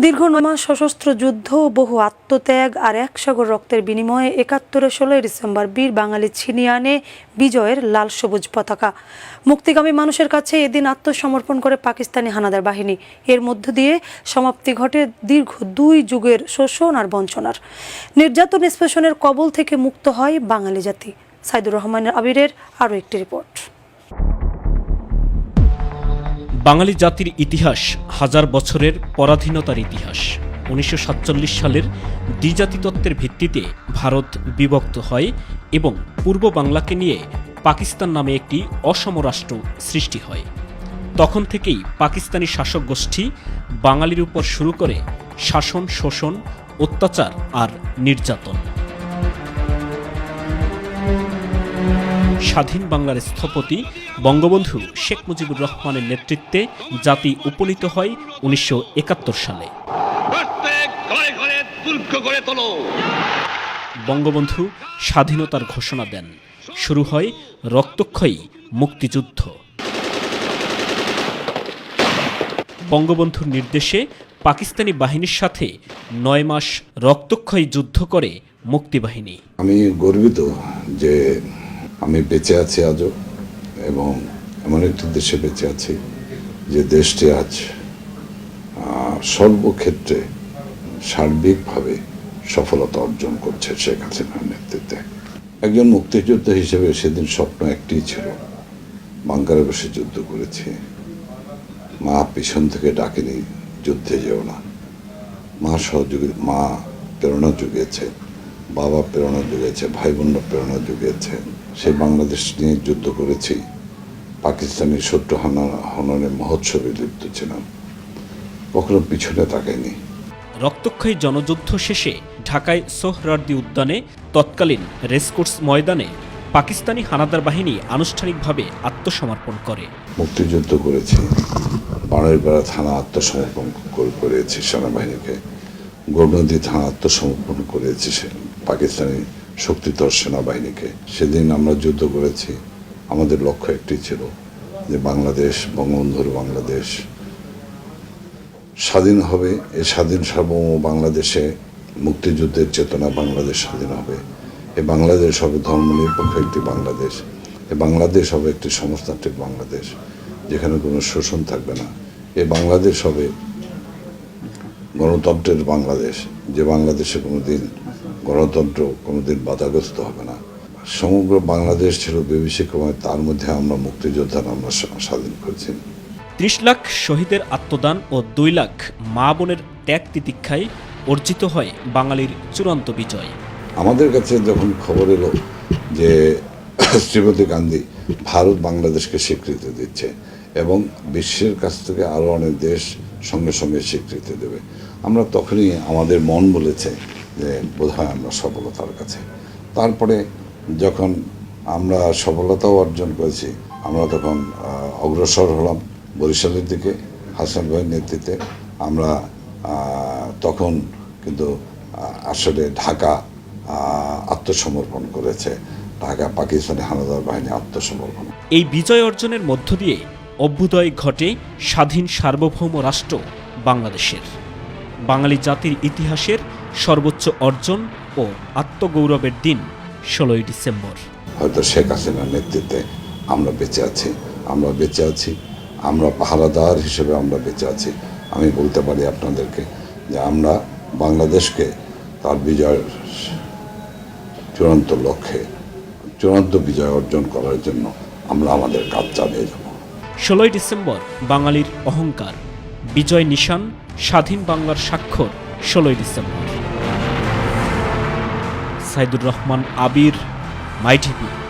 দীর্ঘ নয় মাস সশস্ত্র যুদ্ধ বহু আত্মত্যাগ আর এক সাগর রক্তের বিনিময়ে একাত্তরের ষোলোই ডিসেম্বর বীর বাঙালি ছিনিয়ে আনে বিজয়ের লাল সবুজ পতাকা। মুক্তিগামী মানুষের কাছে এদিন আত্মসমর্পণ করে পাকিস্তানি হানাদার বাহিনী। এর মধ্য দিয়ে সমাপ্তি ঘটে দীর্ঘ দুই যুগের শোষণ আর বঞ্চনার। নির্যাতন নিষ্পেষণের কবল থেকে মুক্ত হয় বাঙালি জাতি। সাইদুর রহমানের আবিরের আরও একটি রিপোর্ট। বাঙালি জাতির ইতিহাস হাজার বছরের পরাধীনতার ইতিহাস। উনিশশো সাতচল্লিশ সালের দ্বিজাতি তত্ত্বের ভিত্তিতে ভারত বিভক্ত হয় এবং পূর্ব বাংলাকে নিয়ে পাকিস্তান নামে একটি অসম রাষ্ট্র সৃষ্টি হয়। তখন থেকেই পাকিস্তানি শাসক গোষ্ঠী বাঙালির উপর শুরু করে শাসন, শোষণ, অত্যাচার আর নির্যাতন। স্বাধীন বাংলার স্থপতি বঙ্গবন্ধু শেখ মুজিবুর রহমানের নেতৃত্বে জাতি উপনীত হয় উনিশশো একাত্তর সালে। প্রত্যেক ঘরে ঘরে দুর্গ করে তোলো। বঙ্গবন্ধু স্বাধীনতার ঘোষণা দেন। শুরু হয় রক্তক্ষয়ী মুক্তিযুদ্ধ। বঙ্গবন্ধুর নির্দেশে পাকিস্তানি বাহিনীর সাথে নয় মাস রক্তক্ষয়ী যুদ্ধ করে মুক্তিবাহিনী। আমি গর্বিত যে আমি বেঁচে আছি আজও এবং এমন একটি দেশে বেঁচে আছি যে দেশটি আজ সর্বক্ষেত্রে সার্বিকভাবে সফলতা অর্জন করছে শেখ হাসিনার নেতৃত্বে। একজন মুক্তিযোদ্ধা হিসেবে সেদিন স্বপ্ন একটিই ছিল বাংকারে বসে যুদ্ধ করেছি। মা পিছন থেকে ডাকেনি, যুদ্ধে যেও না। মা সহযোগী, মা প্রেরণা জুগিয়েছে বাবা প্রেরণা জুগিয়েছে ভাই বোনরা প্রেরণা জুগিয়েছে সে বাংলাদেশ নিয়ে যুদ্ধ করেছি। পাকিস্তানি শত্রু হানা হননের মহোৎসবে লিপ্ত ছিলাম। কখনো পিছনে তাকাইনি। রক্তক্ষয়ী জনযুদ্ধ শেষে ঢাকায় সোহরার্দি উদ্যানে তৎকালীন রেসকোর্স ময়দানে পাকিস্তানি হানাদার বাহিনী আনুষ্ঠানিকভাবে আত্মসমর্পণ করে। মুক্তিযুদ্ধ করেছি। বাড়াইপাড়া থানা আত্মসমর্পণ করে- করেছি সেনাবাহিনীকে। গৌরনদী থানা আত্মসমর্পণ করেছে সে- পাকিস্তানি শক্তিধর সেনাবাহিনীকে। সেদিন আমরা যুদ্ধ করেছি। আমাদের লক্ষ্য একটি ছিল যে বাংলাদেশ বঙ্গবন্ধুর বাংলাদেশ স্বাধীন হবে। এই স্বাধীন সার্বভৌম বাংলাদেশে মুক্তিযুদ্ধের চেতনা বাংলাদেশ স্বাধীন হবে। এ বাংলাদেশ হবে ধর্মনিরপেক্ষ একটি বাংলাদেশ। এই বাংলাদেশ হবে একটি সমাজতান্ত্রিক বাংলাদেশ, যেখানে কোনো শোষণ থাকবে না। এই বাংলাদেশ হবে গণতন্ত্রের বাংলাদেশ যে বাংলাদেশে কোনো দিন গণতন্ত্র কোনো দিন বাধাগ্রস্ত হবে না। সমগ্র বাংলাদেশ ছিল বিভীষিকাময় তার মধ্যে আমরা মুক্তিযোদ্ধার আমরা স্বাধীন করেছি। ত্রিশ লাখ শহীদের আত্মদান ও দুই লাখ মা বোনের ত্যাগ তিতিক্ষায় অর্জিত হয় বাঙালির চূড়ান্ত বিজয়। আমাদের কাছে যখন খবর এলো যে শ্রীমতী গান্ধী ভারত বাংলাদেশকে স্বীকৃতি দিচ্ছে এবং বিশ্বের কাছ থেকে আরও অনেক দেশ সঙ্গে সঙ্গে স্বীকৃতি দেবে। আমরা তখনই আমাদের মন বলেছে যে বোধহয় আমরা সফলতার কাছে। তারপরে যখন আমরা সফলতাও অর্জন করেছি, আমরা তখন অগ্রসর হলাম বরিশালের দিকে, হাসান ভাইয়ের নেতৃত্বে। আমরা তখন কিন্তু আসলে ঢাকা আত্মসমর্পণ করেছে। ঢাকা পাকিস্তানি হানাদার বাহিনী আত্মসমর্পণ। এই বিজয় অর্জনের মধ্য দিয়ে অভ্যুদয় ঘটে স্বাধীন সার্বভৌম রাষ্ট্র বাংলাদেশের। বাঙালি জাতির ইতিহাসের সর্বোচ্চ অর্জন ও আত্মগৌরবের দিন ষোলোই ডিসেম্বর। হয়তো শেখ হাসিনার নেতৃত্বে আমরা বেঁচে আছি, আমরা বেঁচে আছি, আমরা পাহারাদার হিসেবে আমরা বেঁচে আছি। আমি বলতে পারি আপনাদেরকে যে আমরা বাংলাদেশকে তার বিজয়ের চূড়ান্ত লক্ষ্যে, চূড়ান্ত বিজয় অর্জন করার জন্য আমরা আমাদের কাজ চালিয়ে যাব। ষোলোই ডিসেম্বর, বাঙালির অহংকার। বিজয় নিশান, স্বাধীন বাংলার স্বাক্ষর, ষোলোই December. Saidur Rahman Abir my TV